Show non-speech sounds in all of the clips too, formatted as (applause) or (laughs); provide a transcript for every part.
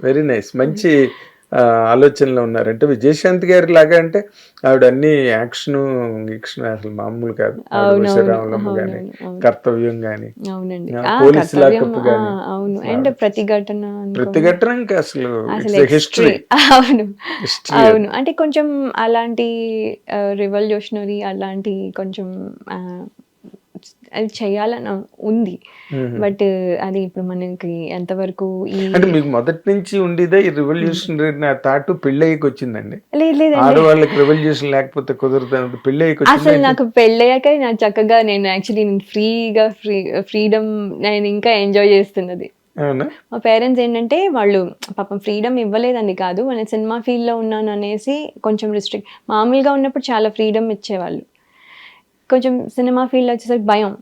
Very nice మంచి ఆలోచనలో ఉన్నారు అంటే విజయశాంతి గారి లాగా అంటే ఆవిడ అన్ని యాక్షన్ గిక్షన్ అసలు మామూలు కాదు. గాని. కర్తవ్యం గాని పోలీసు కర్తవ్యం, లాకప్ ఆ, గాని. అవును అండ్ ప్రతిఘటన ప్రతిఘటన అసలు హిస్టరీ. (laughs) అవును. అవును. అంటే కొంచెం అలాంటి రివల్యూషనరీ అలాంటి కొంచెం అది చేయాలని ఉంది. బట్ అది ఇప్పుడు మనకి ఎంతవరకు ఈ అంటే మీకు మొదటి నుంచి ఉండేదే ఈ రెవల్యూషనరీ థాట్ పెళ్ళయ్యకి వచ్చిందండి ఆడవాళ్ళకి రెవల్యూషన్ లేకపోతే కుదరదు పెళ్ళయ్యకి అసలు నాకు పెళ్ళయ్యాక నాకు చక్కగా నేను యాక్చువల్లీ నేను ఫ్రీగా ఫ్రీ ఫ్రీడమ్ నేను ఇంకా ఎంజాయ్ చేస్తున్నది. మా పేరెంట్స్ ఏంటంటే వాళ్ళు పాపం ఫ్రీడమ్ ఇవ్వలేదని కాదు. నేను సినిమా ఫీల్డ్లో ఉన్నాను అనేసి కొంచెం రిస్ట్రిక్ట్ మామూలుగా ఉన్నప్పుడు చాలా ఫ్రీడమ్ ఇచ్చేవాళ్ళు. కొంచెం సినిమా ఫీల్డ్ వచ్చేసరికి భయం.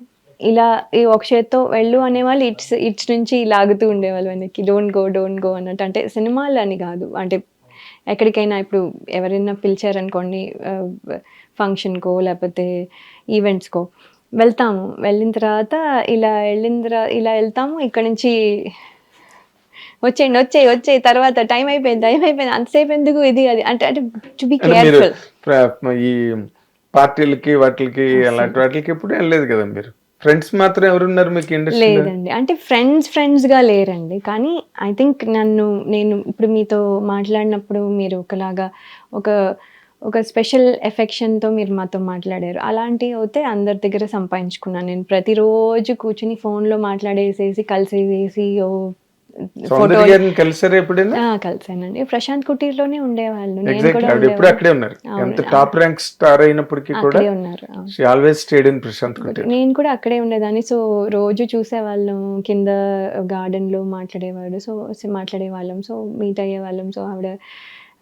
ఇలా ఈ ఒక చేత్తో వెళ్ళు అనేవాళ్ళు ఇట్స్ ఇట్స్ నుంచి లాగుతూ ఉండేవాళ్ళు వెనక్కి. డోంట్ గో డోంట్ గో అన్నట్టు. అంటే సినిమాలు అని కాదు. అంటే ఎక్కడికైనా ఇప్పుడు ఎవరైనా పిలిచారనుకోండి ఫంక్షన్కో లేకపోతే ఈవెంట్స్కో వెళ్తాము. వెళ్ళిన తర్వాత ఇలా వెళ్ళిన తర్వాత ఇలా వెళ్తాము. ఇక్కడ నుంచి వచ్చేయండి వచ్చేయి వచ్చేయి తర్వాత టైం అయిపోయింది టైం అయిపోయింది. అంతసేపు ఎందుకు ఇది అది? అంటే అంటే టు బి కేర్ఫుల్ ఈ పార్టీలకి వాటికి అలాంటి వాటికి ఎప్పుడు వెళ్ళలేదు కదా మీరు. ఫ్రెండ్స్ మాత్రం ఎవరున్నారు మీకు ఇండస్ట్రీ లేదండి. అంటే ఫ్రెండ్స్ ఫ్రెండ్స్గా లేరండి. కానీ ఐ థింక్ నన్ను నేను ఇప్పుడు మీతో మాట్లాడినప్పుడు మీరు ఒకలాగా ఒక ఒక స్పెషల్ ఎఫెక్షన్తో మీరు మాతో మాట్లాడారు. అలాంటివి అయితే అందరి దగ్గర సంపాదించుకున్నాను. నేను ప్రతిరోజు కూర్చుని ఫోన్లో మాట్లాడేసేసి కలిసేసేసి ఓ కలిసారా ఎప్పుడైనా? కలిసానండి. ప్రశాంత్ కుటీర్లోనే ఉండేవాళ్ళు. నేను ఎగ్జాక్ట్ ఎప్పుడు అక్కడే ఉన్నారు. ఎంత టాప్ ర్యాంక్ స్టార్ అయినప్పటికీ కూడా ఉన్నారు. Always stayed in Prashant Kutir. నేను కూడా అక్కడే ఉండేదాన్ని. సో రోజు చూసేవాళ్ళం. కింద garden లో మాట్లాడేవాడు. సో సో మాట్లాడేవాళ్ళం. సో మీట్ అయ్యేవాళ్ళం. సో ఆవిడ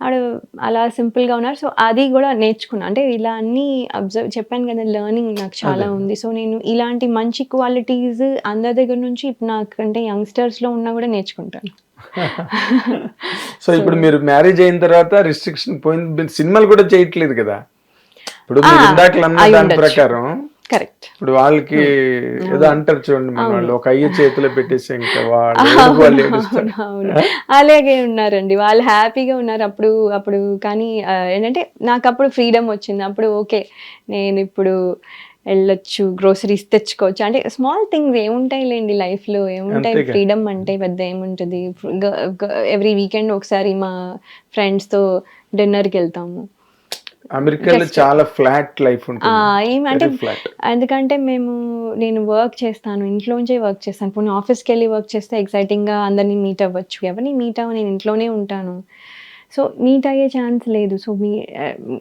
ఆవిడ అలా simple గా ఉన్నారు సో అది కూడా నేర్చుకున్నా. అంటే ఇలా అన్ని అబ్జర్వ్ చెప్పాను కదా లెర్నింగ్ నాకు చాలా ఉంది. సో నేను ఇలాంటి మంచి క్వాలిటీస్ అందరి దగ్గర నుంచి ఇప్పుడు నాకంటే youngsters లో ఉన్నా కూడా నేర్చుకుంటాను. (laughs) సో ఇప్పుడు మీరు మ్యారేజ్ అయిన తర్వాత రిస్ట్రిక్షన్ పోయింది. సినిమాలు కూడా చేయట్లేదు కదా? ఇప్పుడు దాని. ప్రకారం కరెక్ట్. ఇప్పుడు వాళ్ళకి ఏదో అంటారు చూడండి మన వాళ్ళు ఒక అయ్య చేతిలో పెట్టేసి ఇంకా వాళ్ళు (laughs) అలాగే ఉన్నారండి. వాళ్ళు హ్యాపీగా ఉన్నారు అప్పుడు అప్పుడు కానీ ఏంటంటే నాకు అప్పుడు ఫ్రీడమ్ వచ్చింది. అప్పుడు ఓకే నేను ఇప్పుడు వెళ్ళొచ్చు గ్రోసరీస్ తెచ్చుకోవచ్చు. అంటే స్మాల్ థింగ్స్ ఏముంటాయి లేండి లైఫ్లో. ఏముంటాయి. ఫ్రీడమ్ అంటే పెద్ద ఏముంటుంది. ఎవ్రీ వీకెండ్ ఒకసారి మా ఫ్రెండ్స్తో డిన్నర్కి వెళ్తాము. అమెరికాలో చాలా ఫ్లాట్ లైఫ్ ఉంటుంది. ఎందుకంటే మేము నేను వర్క్ చేస్తాను ఇంట్లోంచే వర్క్ చేస్తాను. పోనీ ఆఫీస్కి వెళ్ళి వర్క్ చేస్తే ఎక్సైటింగ్గా అందరినీ మీట్ అవ్వచ్చు. ఎవరిని మీట్ అవ్వ నేను ఇంట్లోనే ఉంటాను. సో మీట్ అయ్యే ఛాన్స్ లేదు. సో మీ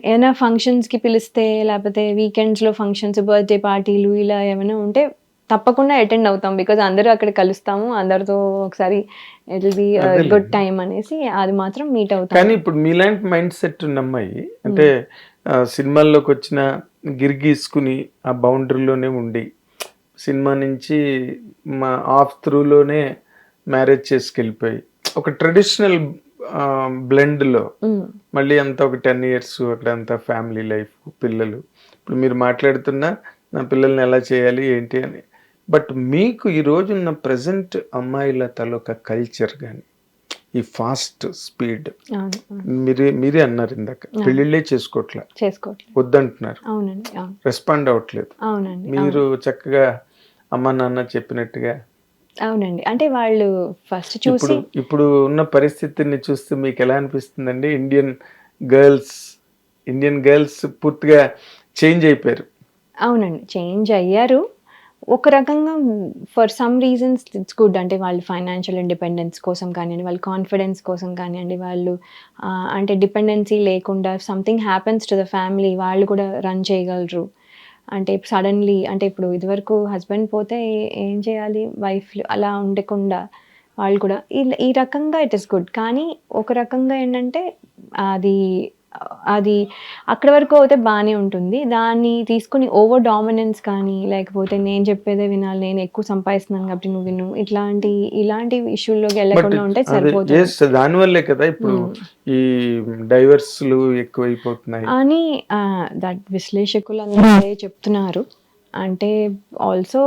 ఏమైనా ఫంక్షన్స్కి పిలిస్తే లేకపోతే వీకెండ్స్లో ఫంక్షన్స్ బర్త్డే పార్టీలు ఇలా ఏమైనా ఉంటే తప్పకుండా అటెండ్ అవుతాం బికాజ్ అందరూ అక్కడ కలుస్తాము అందరితో ఒకసారి ఇట్ బి. గుడ్ టైం అనేసి అది మాత్రం మీట్ అవుతాం కానీ ఇప్పుడు మీలాంటి మైండ్ సెట్ ఉన్న అమ్మాయి అంటే ఆ, సినిమాల్లోకి వచ్చిన గిరిగీసుకుని ఆ బౌండరీలోనే ఉండి సినిమా నుంచి మా ఆఫ్ త్రూలోనే మ్యారేజ్ చేసుకెళ్ళిపోయి ఒక ట్రెడిషనల్ బ్లెండ్లో Mm. మళ్ళీ అంతా ఒక టెన్ ఇయర్స్ అక్కడ అంతా ఫ్యామిలీ లైఫ్ పిల్లలు ఇప్పుడు మీరు మాట్లాడుతున్నా నా పిల్లల్ని ఎలా చేయాలి ఏంటి అని బట్ మీకు ఈ రోజున్న ప్రజెంట్ అమ్మాయిల తలొక కల్చర్ కానీ ఈ ఫాస్ట్ స్పీడ్. మీరే మీరే అన్నారు ఇందాక. పెళ్ళిళ్ళే చేసుకోవట్లే వద్దంటున్నారు. రెస్పాండ్ అవ్వట్లేదు. అవునండి మీరు చక్కగా అమ్మ నాన్న చెప్పినట్టుగా అవునండి. అంటే వాళ్ళు ఫస్ట్ చూసి ఇప్పుడు ఇప్పుడు ఉన్న పరిస్థితిని చూస్తే మీకు ఎలా అనిపిస్తుందండి? ఇండియన్ గర్ల్స్ ఇండియన్ గర్ల్స్ పూర్తిగా చేంజ్ అయిపోయారు. అవునండి చేంజ్ అయ్యారు. ఒక రకంగా for some reasons it's good అంటే వాళ్ళు ఫైనాన్షియల్ ఇండిపెండెన్స్ కోసం కానివ్వండి వాళ్ళ కాన్ఫిడెన్స్ కోసం కానివ్వండి వాళ్ళు అంటే డిపెండెన్సీ లేకుండా something happens to the family వాళ్ళు కూడా రన్ చేయగలరు. అంటే సడన్లీ అంటే ఇప్పుడు ఇదివరకు హస్బెండ్ పోతే ఏం చేయాలి? వైఫ్ అలా ఉండకుండా వాళ్ళు కూడా ఈ రకంగా ఇట్ ఇస్ గుడ్ కానీ ఒక రకంగా ఏంటంటే అది అది అక్కడ వరకు అయితే బాగానే ఉంటుంది. దాన్ని తీసుకుని ఓవర్ డామినెన్స్ కానీ లేకపోతే నేను చెప్పేదే వినాలి నేను ఎక్కువ సంపాదిస్తున్నాను కాబట్టి నువ్వు విను ఇట్లాంటి ఇలాంటి ఇష్యూల్లోకి వెళ్ళకుండా ఉంటే సరిపోతుంది దానివల్లే కదా ఇప్పుడు ఈ డైవర్స్లు ఎక్కువైపోతున్నాయి. అని దట్ విశ్లేషకులు అందరూ అదే చెప్తున్నారు. అంటే ఆల్సో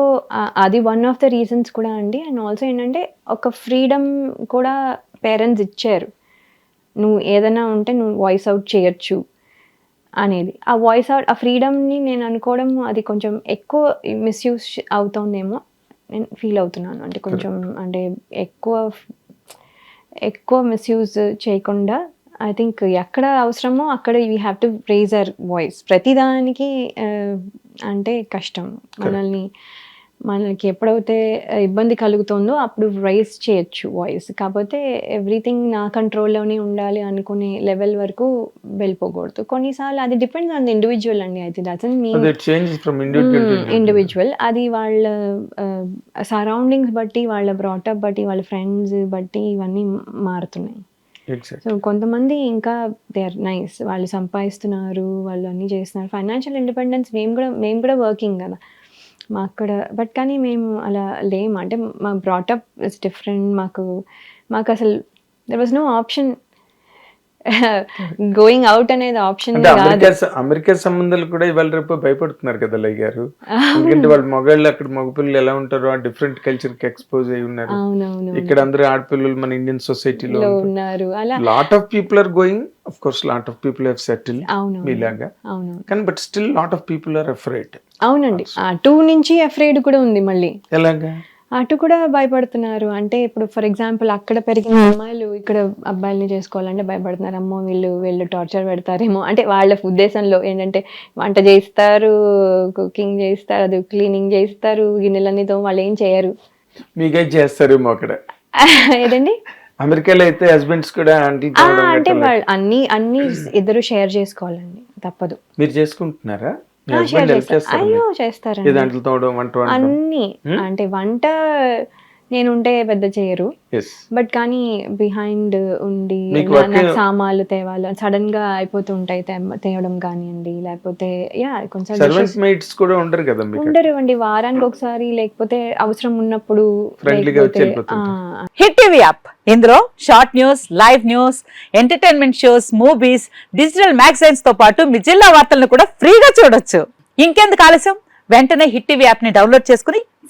అది వన్ ఆఫ్ ద రీజన్స్ కూడా అండి. అండ్ ఆల్సో ఏంటంటే ఒక ఫ్రీడమ్ కూడా పేరెంట్స్ ఇచ్చారు. నువ్వు ఏదైనా ఉంటే నువ్వు వాయిస్ అవుట్ చేయొచ్చు అనేది. ఆ వాయిస్ అవుట్ ఆ ఫ్రీడమ్ని నేను అనుకోవడం అది కొంచెం ఎక్కువ మిస్యూజ్ అవుతోందేమో నేను ఫీల్ అవుతున్నాను. అంటే కొంచెం అంటే ఎక్కువ ఎక్కువ మిస్యూజ్ చేయకుండా ఐ థింక్ ఎక్కడ అవసరమో అక్కడ you have to raise our voice ప్రతిదానికి అంటే కష్టం. మనల్ని మనకి ఎప్పుడైతే ఇబ్బంది కలుగుతుందో అప్పుడు రైజ్ చేయొచ్చు వాయిస్ కాకపోతే ఎవ్రీథింగ్ నా కంట్రోల్లోనే ఉండాలి అనుకునే లెవెల్ వరకు వెళ్ళిపోకూడదు. కొన్నిసార్లు అది డిపెండ్స్ ఆన్ ది ఇండివిజువల్ అండి. అయితే డజన్ మీన్ ఇండివిజువల్ అది వాళ్ళ సరౌండింగ్స్ బట్టి వాళ్ళ బ్రాటప్ బట్టి వాళ్ళ ఫ్రెండ్స్ బట్టి ఇవన్నీ మారుతున్నాయి. సో కొంతమంది ఇంకా దే ఆర్ నైస్ వాళ్ళు సంపాదిస్తున్నారు వాళ్ళు అన్నీ చేస్తున్నారు. ఫైనాన్షియల్ ఇండిపెండెన్స్ మేము కూడా మేము కూడా వర్కింగ్ కదా. మా అక్కడ బట్ కానీ మేము అలా లేము అంటే మా బ్రాటప్ ఇస్ డిఫరెంట్ మాకు మాకు అసలు there was no option going out అనేది ఆప్షన్ అమెరికా సంబంధాలు కూడా ఇవాళ రేపు భయపడుతున్నారు కదా లయ్య గారు. ఎందుకంటే వాళ్ళ మగాళ్ళు అక్కడ మగపిల్లలు ఎలా ఉంటారో ఆ డిఫరెంట్ కల్చర్కి ఎక్స్పోజ్ అయి ఉన్నారు. ఇక్కడ అందరూ ఆడపిల్లలు మన ఇండియన్ సొసైటీలో లో ఉన్నారు. అలా lot of people are going of course lot of people have settle మీలాగా. కానీ but still lot of people are afraid అవునండి. అటు నుంచి అఫ్రేడ్ కూడా ఉంది మళ్ళీ. ఎలాగా? అటు కూడా భయపడుతున్నారు. అంటే ఇప్పుడు ఫర్ ఎగ్జాంపుల్ అక్కడ పెరిగిన అమ్మాయిలు ఇక్కడ అబ్బాయిల్ని చేసుకోవాలంటే భయపడుతున్నారు. అమ్మో వీళ్ళు వీళ్ళు టార్చర్ పెడతారేమో. అంటే వాళ్ళ ఉద్దేశంలో ఏంటంటే వంట చేస్తారు కుకింగ్ చేస్తారు అది క్లీనింగ్ చేస్తారు గిన్నెలన్నీ తో వాళ్ళు ఏం చేయరు. మీకే చేస్తారేమో అక్కడ. (laughs) ఏదండి? అమెరికాలో అయితే హస్బెండ్స్ కూడా అంటే వాళ్ళు అన్ని అన్ని ఇద్దరు షేర్ చేసుకోవాలండి. తప్పదు. మీరు చేసుకుంటున్నారా? చేస్తారు. చేస్తారు అయ్యో వంట అన్ని. అంటే వంట నేనుంటే పెద్ద చేయరు. బట్ కానీ బిహైండ్ ఉండి సామాన్లు తేవాలి సడన్గా అయిపోతుంటాయి తే- తేవడం కానివ్వండి లేకపోతే యా కొంచెం కూడా ఉండరు కదా మీకు? ఉండరు అండి. వారానికి ఒకసారి లేకపోతే అవసరం ఉన్నప్పుడు హిట్ టీవీ యాప్ ఇందులో short news live news entertainment shows movies digital మ్యాగజైన్స్తో పాటు మీ జిల్లా వార్తలను కూడా ఫ్రీగా చూడొచ్చు. ఇంకెందుకు ఆలస్యం? వెంటనే హిట్ టీవీ యాప్ని డౌన్లోడ్ చేసుకుని